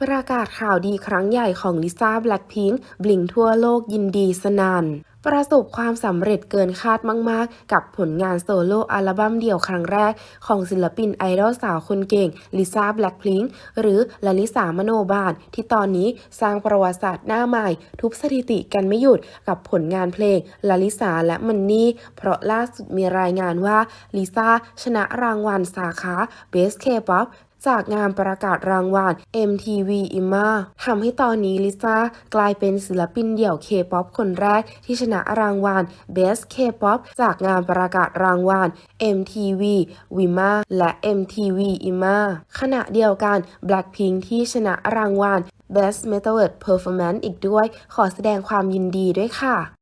ประกาศข่าวดีครั้งใหญ่ของลิซ่าแบล็คพิงค์บลิงทั่วโลกยินดีสนัน่นประสบความสำเร็จเกินคาดมาก ๆ กับผลงานโซโล่อัลบั้มเดี่ยวครั้งแรก ของศิลปินไอดอลสาวคนเก่งลิซ่าแบล็คพิงค์หรือลลิสามโนบาลที่ตอนนี้สร้างประวัติศาสตร์หน้าใหม่ ทุบสถิติกันไม่หยุดกับผลงานเพลงลลิสาและมันนี่ เพราะล่าสุดมีรายงานว่าลิซ่าชนะรางวัลสาขา Best K-pop จากงานประกาศรางวัล MTV IMA ทำให้ตอนนี้ลิซ่ากลายเป็นศิลปินเดี่ยว K-pop คนแรกที่ชนะรางวัล Best K-pop จากงานประกาศรางวัล MTV WIMA และ MTV IMA ขณะเดียวกัน Blackpink ที่ชนะรางวัล Best Metaverse Performance อีกด้วย ขอแสดงความยินดีด้วยค่ะ